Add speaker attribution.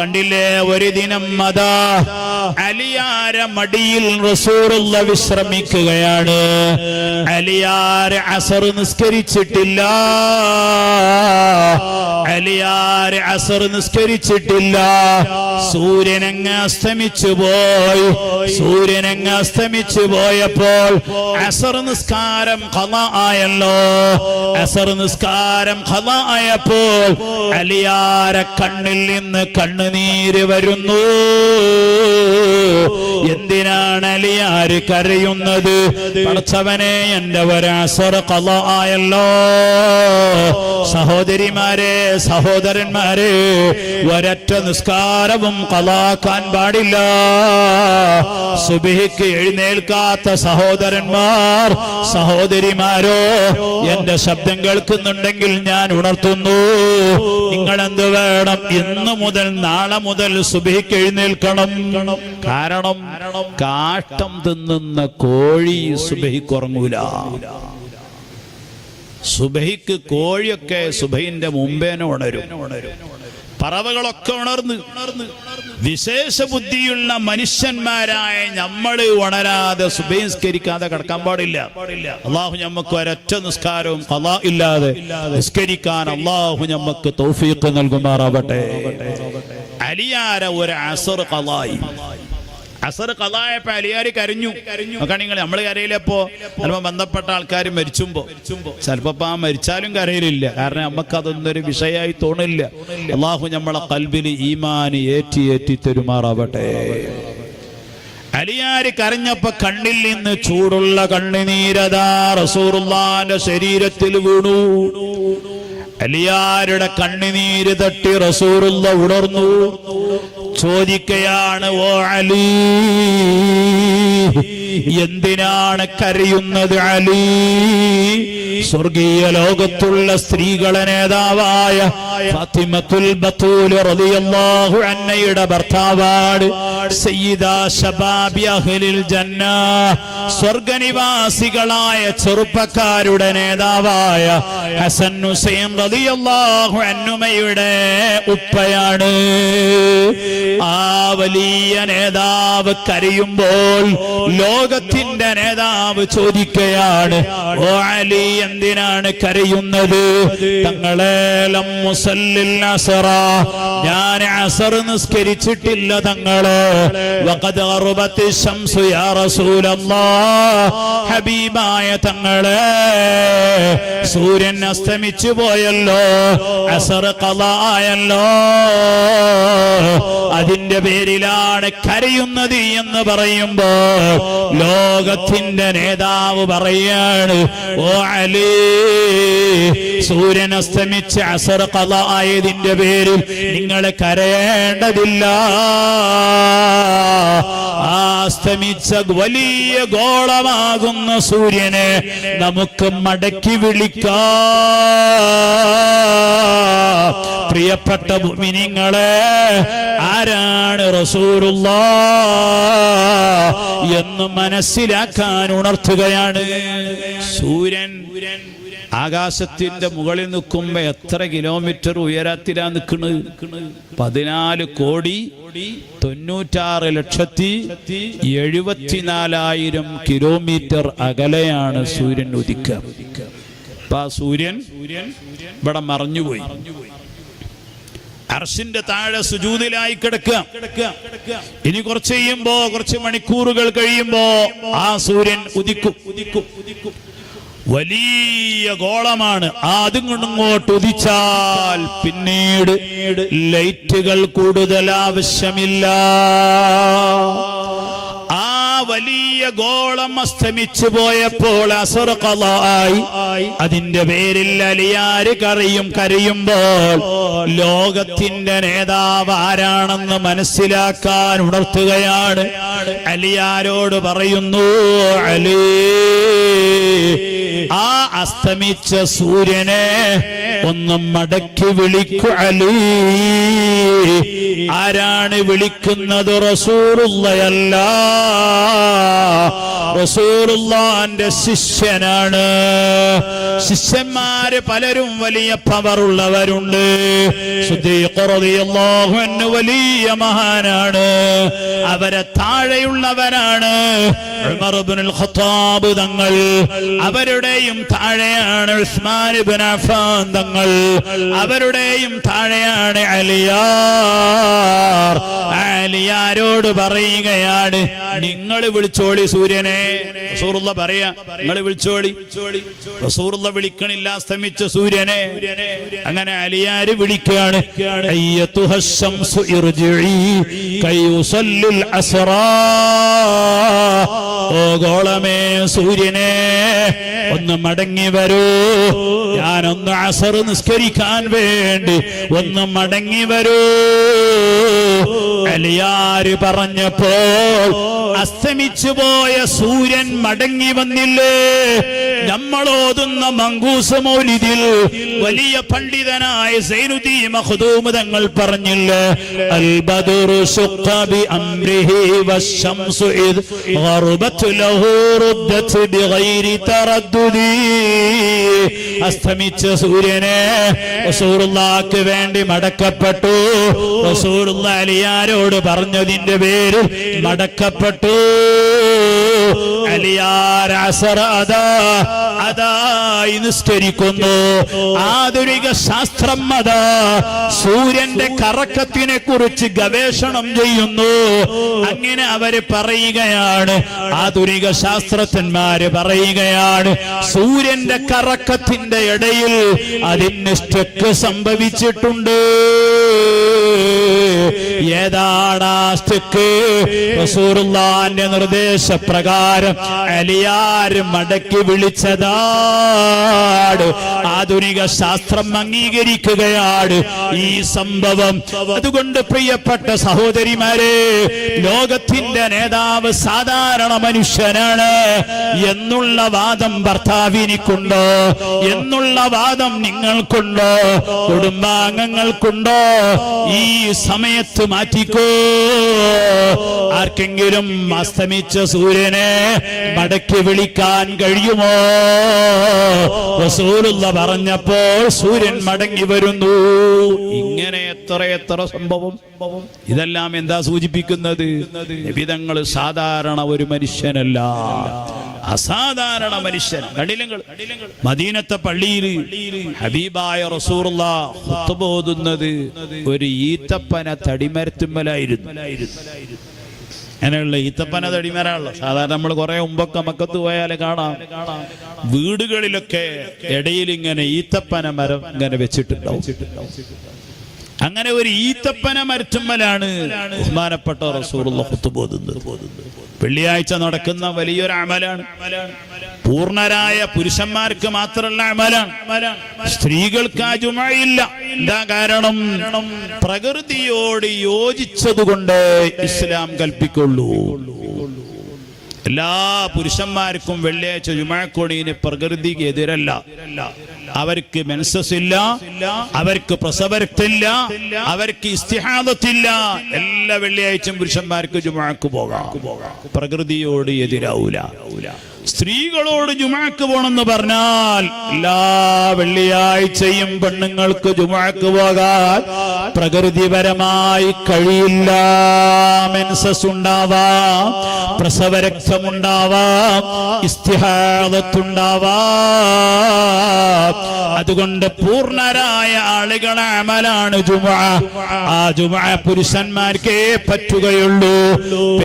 Speaker 1: കണ്ടില്ലേ? ഒരു ദിനം അതാ അലിയാര മടിയിൽ റസൂറുള്ള വിശ്രമിക്കുകയാണ്. അലിയാര അസർ നിസ്കരിച്ചിട്ടില്ല. അലിയാര അസർ നിസ്കരിച്ചിട്ടില്ല. സൂര്യനങ്ങ് അസ്തമിച്ചു പോയി സൂര്യനങ്ങ് അസ്തമിച്ചു പോയപ്പോൾ അസർ നിസ്കാരം ഖള ആയല്ലോ. അസർ നിസ്കാരം ഖള ആയപ്പോൾ അലിയാര കണ്ണിൽ നിന്ന് കണ്ണുനീര് വരുന്നു. എന്തേ എന്തിനാണ് ആര് കരയുന്നത്? പഠിച്ചവനെ എന്റെ ഒരാസർ ഖള ആയല്ലോ സഹോദരിമാരെ സഹോദരന്മാരെ ഒരറ്റ നിസ്കാരവും കലാക്കാൻ പാടില്ല. സുബിഹിക്ക് എഴുന്നേൽക്കാത്ത സഹോദരന്മാർ സഹോദരിമാരോ എന്റെ ശബ്ദം കേൾക്കുന്നുണ്ടെങ്കിൽ ഞാൻ ഉണർത്തുന്നു. നിങ്ങൾ എന്ത് വേണം? ഇന്നു മുതൽ നാളെ മുതൽ സുബിഹിക്ക് എഴുന്നേൽക്കണം. കാരണം കാഷ്ടം തിന്നുന്ന കോഴി സുബഹിക്ക് ഉറങ്ങൂല. സുബഹിക്ക് കോഴിയൊക്കെ സുബഹിന്റെ മുമ്പേനെ ഉണരും. പറവകളൊക്കെ ഉണർന്ന് വിശേഷ ബുദ്ധിയുള്ള മനുഷ്യന്മാരായ നമ്മൾ ഉണരാതെ സുബഹിസ്കരിക്കാതെ കിടക്കാൻ പാടില്ല. അള്ളാഹു ഞമ്മക്ക് ഒരൊറ്റ നിസ്കാരവും അള്ളാ ഇല്ലാതെ നിസ്കരിക്കാൻ അള്ളാഹു ഞമ്മക്ക് തൗഫീഖ് നൽകുമാറാവട്ടെ. അലിയാര ഒരു അസർ കലായി അസർ കഥായപ്പോ അലിയാരി കരഞ്ഞു. നിങ്ങൾ നമ്മൾ കരയിലപ്പോ ചിലപ്പോ ബന്ധപ്പെട്ട ആൾക്കാർ മരിച്ചുമ്പോ ചിലപ്പോ ആ മരിച്ചാലും കരയിലില്ല. കാരണം നമുക്ക് അതൊന്നും ഒരു വിഷയമായി തോന്നില്ല. അള്ളാഹു നമ്മളെ കൽബിന് ഈമാന് ഏറ്റി ഏറ്റി തെരുമാറാവട്ടെ. അലിയാരി കരഞ്ഞപ്പോ കണ്ണിൽ നിന്ന് ചൂടുള്ള കണ്ണിനീരതാ റസൂറുള്ളാന്റെ ശരീരത്തിൽ വീണു. അലിയാരുടെ കണ്ണിനീര് തട്ടി റസൂറുള്ള ഉണർന്നു. ചോദിക്കയാണ് ഓ അലി എന്തിനാണ് കരയുന്നത് അലി? സ്വർഗീയ ലോകത്തുള്ള സ്ത്രീകളെ നേതാവായ ഫാത്തിമത്തുൽ ബത്തൂൽ റളിയല്ലാഹു അന്നയുടെ ഭർത്താവാണ്. സ്വർഗനിവാസികളായ ചെറുപ്പക്കാരുടെ നേതാവായ ഹസൻ ഹുസൈൻ റളിയല്ലാഹു ഉപ്പയാണ്. ആ വലിയ നേതാവ് കരയുമ്പോൾ ലോകത്തിന്റെ നേതാവ് ചോദിക്കുകയാണ് ഓ അലി എന്തിനാണ് കരയുന്നത്? അസറ ഞാൻ അസർ നിസ്കരിച്ചിട്ടില്ല തങ്ങൾ. ഹബീബായ തങ്ങളെ സൂര്യൻ അസ്തമിച്ചു പോയല്ലോ അസർ ഖളായല്ലോ അതിന്റെ പേരിലാണ് കരയുന്നത് എന്ന് പറയുമ്പോ ലോകത്തിന്റെ നേതാവ് പറയാണ് ഓ അലി സൂര്യൻ അസ്തമിച്ച് അസർ കഥ ആയതിന്റെ പേരിൽ നിങ്ങൾ കരയേണ്ടതില്ല. ആ അസ്തമിച്ച വലിയ ഗോളമാകുന്ന സൂര്യനെ നമുക്ക് മടക്കി വിളിക്കാം. പ്രിയപ്പെട്ട മുഅ്മിനീങ്ങളെ ആരാണ് റസൂറുള്ള എന്ന് മനസ്സിലാക്കാൻ ഉണർത്തുകയാണ്. സൂര്യൻ ആകാശത്തിന്റെ മുകളിൽ നിൽക്കുമ്പോ എത്ര കിലോമീറ്റർ ഉയരത്തിലാ നിൽക്കുന്നത് പതിനാല് കോടി തൊണ്ണൂറ്റാറ് ലക്ഷത്തി എഴുപത്തിനാലായിരം കിലോമീറ്റർ അകലെയാണ് സൂര്യൻ ഉദിക്കുക. അപ്പൊ ആ സൂര്യൻ ഇവിടെ മറഞ്ഞുപോയി. അർഷിന്റെ താഴെ സുജൂതിലായി കിടക്കുക. ഇനി കുറച്ച് കഴിയുമ്പോ കുറച്ച് മണിക്കൂറുകൾ കഴിയുമ്പോ ആ സൂര്യൻ ഉദിക്കും ഉദിക്കും ഉദിക്കും. വലിയ ഗോളമാണ്. ആദ്യം കൊണ്ടിങ്ങോട്ട് ഉദിച്ചാൽ പിന്നീട് ലൈറ്റുകൾ കൂടുതൽ ആവശ്യമില്ല. വലിയ ഗോളം അസ്തമിച്ചു പോയപ്പോൾ അസുറകളായി അതിന്റെ പേരിൽ അലിയാര് കറിയും കരയുമ്പോൾ ലോകത്തിന്റെ നേതാവ് ആരാണെന്ന് മനസ്സിലാക്കാൻ ഉണർത്തുകയാണ്. അലിയാരോട് പറയുന്നു അലി ആ അസ്തമിച്ച സൂര്യനെ ഒന്ന് മടക്കി വിളിക്കു അലി. ആരാണ് വിളിക്കുന്നത് റസൂറുള്ളയല്ല റസൂലുള്ളാന്റെ ശിഷ്യനാണ്. ശിഷ്യന്മാര് പലരും വലിയ അൻഹു വലിയ മഹാനാണ്. അവരെ താഴെയുള്ളവരാണ്. ഖത്താബ് തങ്ങൾ. അവരുടെയും താഴെയാണ് ഉസ്മാൻ ഇബ്നു അഫ്ഫാൻ തങ്ങൾ. അവരുടെയും താഴെയാണ് അലിയാർ. അലിയാരോട് പറയുകയാണ് നിങ്ങൾ വിളിച്ചോളി സൂര്യനെ. റസൂറുള്ള പറയാ നിങ്ങൾ വിളിച്ചോളി. റസൂറുള്ള വിളിക്കണില്ല അസ്തമിച്ച സൂര്യനെ. അങ്ങനെ അലിയാര് വിളിക്കുകയാണ് ഓ ഗോളമേ സൂര്യനെ ഒന്ന് മടങ്ങി വരൂ. ഞാനൊന്ന് അസർ നിസ്കരിക്കാൻ വേണ്ടി ഒന്ന് മടങ്ങി വരൂ. അലിയാര് പറഞ്ഞപ്പോൾ അസ്തമിച്ചു പോയ സൂര്യൻ മടങ്ങി വന്നില്ലേ? നമ്മൾ ഓതുന്ന മങ്കൂസ് മൗലിദിൽ വലിയ പണ്ഡിതനായ സൈനുദ്ദീ മഹദൂമ് തങ്ങൾ പറഞ്ഞില്ലേ? അംരിഹി ഇദ് അസ്തമിച്ച സൂര്യനെ വേണ്ടി മടക്കപ്പെട്ടു. റസൂലുള്ള അലിയാരോട് പറഞ്ഞതിന്റെ പേരിൽ മടക്കപ്പെട്ടു? അതാ ആധുനിക ശാസ്ത്രം അതാ സൂര്യന്റെ കറക്കത്തിനെ കുറിച്ച് ഗവേഷണം ചെയ്യുന്നു. അങ്ങനെ അവർ പറയുകയാണ് ആധുനിക ശാസ്ത്രജ്ഞന്മാര് പറയുകയാണ് സൂര്യന്റെ കറക്കത്തിന്റെ ഇടയിൽ അതിന് സ്റ്റെക്ക് സംഭവിച്ചിട്ടുണ്ട് ഏതാണ് സ്റ്റെക്ക് നിർദ്ദേശപ്രകാരം അലിയാര് മടക്കി വിളിച്ചതാണ് ആധുനിക ശാസ്ത്രം അംഗീകരിക്കുകയാണ് ഈ സംഭവം. അതുകൊണ്ട് പ്രിയപ്പെട്ട സഹോദരിമാരെ ലോകത്തിന്റെ നേതാവ് സാധാരണ മനുഷ്യനാണ്. എന്നുള്ള വാദം ഭർത്താവിനിക്കുണ്ടോ? എന്നുള്ള വാദം നിങ്ങൾക്കുണ്ടോ? കുടുംബാംഗങ്ങൾക്കുണ്ടോ? ഈ സമയത്ത് മാറ്റിക്കോ. ആർക്കെങ്കിലും അസ്തമിച്ച സൂര്യനെ മടക്കി വിളിക്കാൻ കഴിയുമോ? റസൂലുള്ള പറഞ്ഞപ്പോൾ സൂര്യൻ മടങ്ങി വരുന്നു. ഇങ്ങനെ എത്ര എത്ര സംഭവം? ഇതെല്ലാം എന്താ സൂചിപ്പിക്കുന്നത്? വിധങ്ങൾ സാധാരണ ഒരു മനുഷ്യനല്ല. അസാധാരണ മനുഷ്യൻ. കണ്ടില്ലെങ്കിൽ മദീനത്തെ പള്ളിയിൽ ഹബീബായ റസൂറുള്ള ഓതുന്നത് ഒരു ഈത്തപ്പന തടിമരത്തുമ്മലായിരുന്നു അങ്ങനെയുള്ള ഈത്തപ്പന തടിമരാണല്ലോ സാധാരണ നമ്മൾ കുറെ മുമ്പൊക്കെ മക്കത്ത് പോയാൽ കാണാം. വീടുകളിലൊക്കെ ഇടയിൽ ഇങ്ങനെ ഈത്തപ്പന മരം ഇങ്ങനെ വെച്ചിട്ടുണ്ടാവും. അങ്ങനെ ഒരു ഈത്തപ്പന മരത്തുമ്മലാണ് ബഹുമാനപ്പെട്ട പോകുന്നത് ഹുത്തുബോധുന്നത് വെള്ളിയാഴ്ച നടക്കുന്ന വലിയൊരു അമലാണ്. പൂർണരായ പുരുഷന്മാർക്ക് മാത്രമല്ല അമലാണ്. സ്ത്രീകൾക്ക് ആ ജുമയില്ല എന്താ കാരണം? പ്രകൃതിയോട് യോജിച്ചതുകൊണ്ട് ഇസ്ലാം കൽപ്പിക്കുള്ളൂ. എല്ലാ പുരുഷന്മാർക്കും വെള്ളിയാഴ്ച ജുമാക്കോണീന് പ്രകൃതിക്ക് എതിരല്ല. അവർക്ക് മെൻസസ് ഇല്ല അവർക്ക് പ്രസവരക്തില്ല അവർക്ക് ഇസ്തിഹാദത്തില്ല. എല്ലാ വെള്ളിയാഴ്ചയും പുരുഷന്മാർക്ക് ജുമാക്ക് പോകാം. പ്രകൃതിയോട് എതിരാവൂല. സ്ത്രീകളോട് ജുമാക്ക് പോണെന്ന് പറഞ്ഞാൽ എല്ലാ വെള്ളിയാഴ്ചയും പെണ്ണുങ്ങൾക്ക് ജുമാക്ക് പോകാൻ പ്രകൃതിപരമായി കഴിയില്ല. മെൻസസ് ഉണ്ടാവാം പ്രസവരക്തമുണ്ടാവാം ഇസ്തിഹാദത്തുണ്ടാവാം. അതുകൊണ്ട് പൂർണരായ ആളുകളെ അമലാണ് ജുമ ആ ജുമ പുരുഷന്മാർക്കേ പറ്റുകയുള്ളൂ.